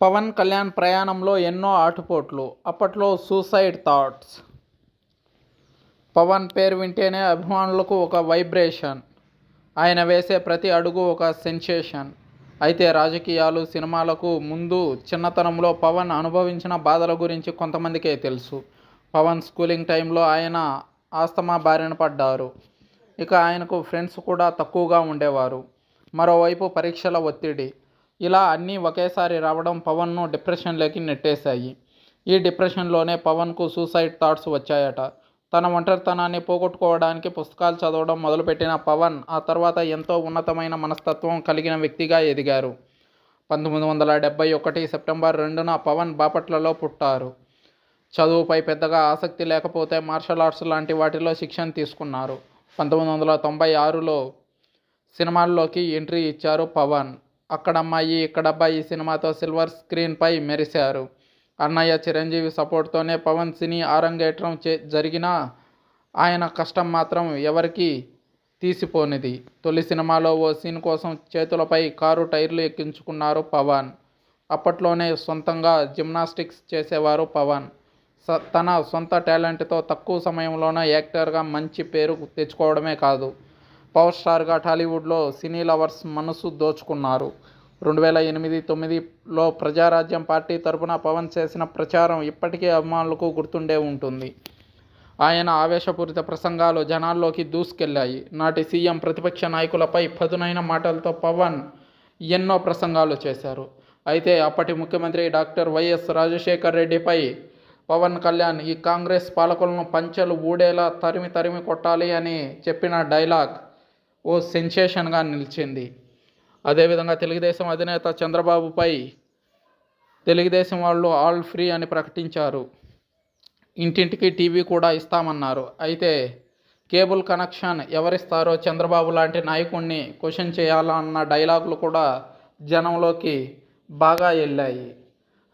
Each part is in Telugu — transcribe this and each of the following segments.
పవన్ కళ్యాణ్ ప్రయాణంలో ఎన్నో ఆటుపోట్లు అప్పట్లో సూసైడ్ థాట్స్ పవన్ పేరు వింటేనే అభిమానులకు ఒక వైబ్రేషన్ ఆయన వేసే ప్రతి అడుగు ఒక సెన్సేషన్ అయితే రాజకీయాలు సినిమాలకు ముందు చిన్నతనంలో పవన్ అనుభవించిన బాధల గురించి కొంతమందికే తెలుసు. పవన్ స్కూలింగ్ టైంలో ఆయన ఆస్తమా బారిన పడ్డారు. ఇక ఆయనకు ఫ్రెండ్స్ కూడా తక్కువగా ఉండేవారు. మరోవైపు పరీక్షల ఒత్తిడి. ఇలా అన్నీ ఒకేసారి రావడం పవన్ను డిప్రెషన్లోకి నెట్టేశాయి. ఈ డిప్రెషన్లోనే పవన్కు సూసైడ్ థాట్స్ వచ్చాయట. తన ఒంటరితనాన్ని పోగొట్టుకోవడానికి పుస్తకాలు చదవడం మొదలుపెట్టిన పవన్ ఆ తర్వాత ఎంతో ఉన్నతమైన మనస్తత్వం కలిగిన వ్యక్తిగా ఎదిగారు. పంతొమ్మిది వందల డెబ్బై ఒకటి సెప్టెంబర్ రెండున పవన్ బాపట్లలో పుట్టారు. చదువుపై పెద్దగా ఆసక్తి లేకపోతే మార్షల్ ఆర్ట్స్ లాంటి వాటిలో శిక్షణ తీసుకున్నారు. పంతొమ్మిది వందల తొంభై ఆరులో సినిమాల్లోకి ఎంట్రీ ఇచ్చారు పవన్. అక్కడమ్మాయి ఇక్కడబ్బాయి సినిమాతో సిల్వర్ స్క్రీన్పై మెరిశారు. అన్నయ్య చిరంజీవి సపోర్ట్తోనే పవన్ సినీ ఆరంగేట్రం చే జరిగినా ఆయన కష్టం మాత్రం ఎవరికి తీసిపోనిది. తొలి సినిమాలో ఓ సీన్ కోసం చేతులపై కారు టైర్లు ఎక్కించుకున్నారు పవన్. అప్పట్లోనే సొంతంగా జిమ్నాస్టిక్స్ చేసేవారు పవన్. స తన సొంత టాలెంట్తో తక్కువ సమయంలోనే యాక్టర్గా మంచి పేరు తెచ్చుకోవడమే కాదు. పవర్ స్టార్గా టాలీవుడ్లో సినీ లవర్స్ మనసు దోచుకున్నారు. రెండు వేల ఎనిమిది తొమ్మిదిలో ప్రజారాజ్యం పార్టీ తరపున పవన్ చేసిన ప్రచారం ఇప్పటికీ అభిమానులకు గుర్తుండే ఉంటుంది. ఆయన ఆవేశపూరిత ప్రసంగాలు జనాల్లోకి దూసుకెళ్ళాయి నాటి సీఎం ప్రతిపక్ష నాయకులపై పదునైన మాటలతో పవన్ ఎన్నో ప్రసంగాలు చేశారు. అయితే అప్పటి ముఖ్యమంత్రి డాక్టర్ వైఎస్ రాజశేఖర్ రెడ్డిపై పవన్ కళ్యాణ్ ఈ కాంగ్రెస్ పాలకులను పంచెలు ఊడేలా తరిమి తరిమి కొట్టాలి అని చెప్పిన డైలాగ్ ఓ సెన్సేషన్గా నిలిచింది. అదేవిధంగా తెలుగుదేశం అధినేత చంద్రబాబుపై తెలుగుదేశం వాళ్ళు ఆల్ ఫ్రీ అని ప్రకటించారు. ఇంటింటికి టీవీ కూడా ఇస్తామన్నారు. అయితే కేబుల్ కనెక్షన్ ఎవరిస్తారో చంద్రబాబు లాంటి నాయకుడిని క్వశ్చన్ చేయాలన్న డైలాగులు కూడా జనంలోకి బాగా వెళ్ళాయి.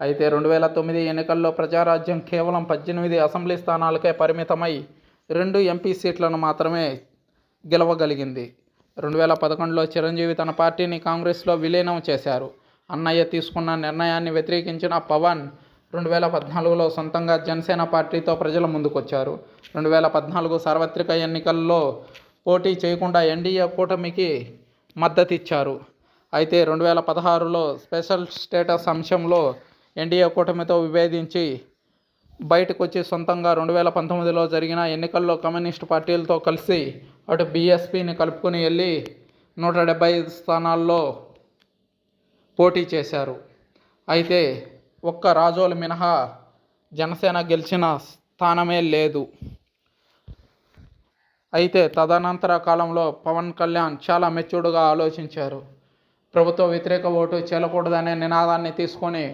అయితే రెండు వేల తొమ్మిది ఎన్నికల్లో ప్రజారాజ్యం కేవలం పద్దెనిమిది అసెంబ్లీ స్థానాలకే పరిమితమై రెండు ఎంపీ సీట్లను మాత్రమే గెలవగలిగింది. రెండు వేల పదకొండులో చిరంజీవి తన పార్టీని కాంగ్రెస్లో విలీనం చేశారు. అన్నయ్య తీసుకున్న నిర్ణయాన్ని వ్యతిరేకించిన పవన్ రెండు వేల పద్నాలుగులో సొంతంగా జనసేన పార్టీతో ప్రజల ముందుకొచ్చారు. రెండు వేల పద్నాలుగు సార్వత్రిక ఎన్నికల్లో పోటీ చేయకుండా ఎన్డీఏ కూటమికి మద్దతిచ్చారు. అయితే రెండు వేల పదహారులో స్పెషల్ స్టేటస్ అంశంలో ఎన్డీఏ కూటమితో విభేదించి బయటకు వచ్చి సొంతంగా రెండు వేల పంతొమ్మిదిలో జరిగిన ఎన్నికల్లో కమ్యూనిస్ట్ పార్టీలతో కలిసి అటు బీఎస్పీని కలుపుకొని వెళ్ళి నూట డెబ్బై ఐదు స్థానాల్లో పోటీ చేశారు. అయితే ఒక్క రాజోలు మినహా జనసేన గెలిచిన స్థానమే లేదు. అయితే తదనంతర కాలంలో పవన్ కళ్యాణ్ చాలా మెచ్యూర్డ్గా ఆలోచించారు. ప్రభుత్వ వ్యతిరేక ఓటు చేయకూడదనే నినాదాన్ని తీసుకొని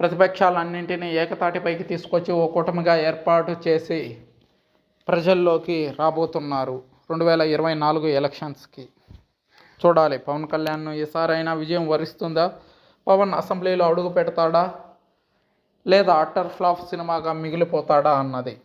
ప్రతిపక్షాలన్నింటినీ ఏకతాటిపైకి తీసుకొచ్చి ఓ కూటమిగా ఏర్పాటు చేసి ప్రజల్లోకి రాబోతున్నారు. రెండు వేల ఇరవై నాలుగు ఎలక్షన్స్కి. చూడాలి పవన్ కళ్యాణ్ ఈసారైనా విజయం వరిస్తుందా? పవన్ అసెంబ్లీలో అడుగు పెడతాడా? లేదా అట్టర్ ఫ్లాప్ సినిమాగా మిగిలిపోతాడా అన్నది.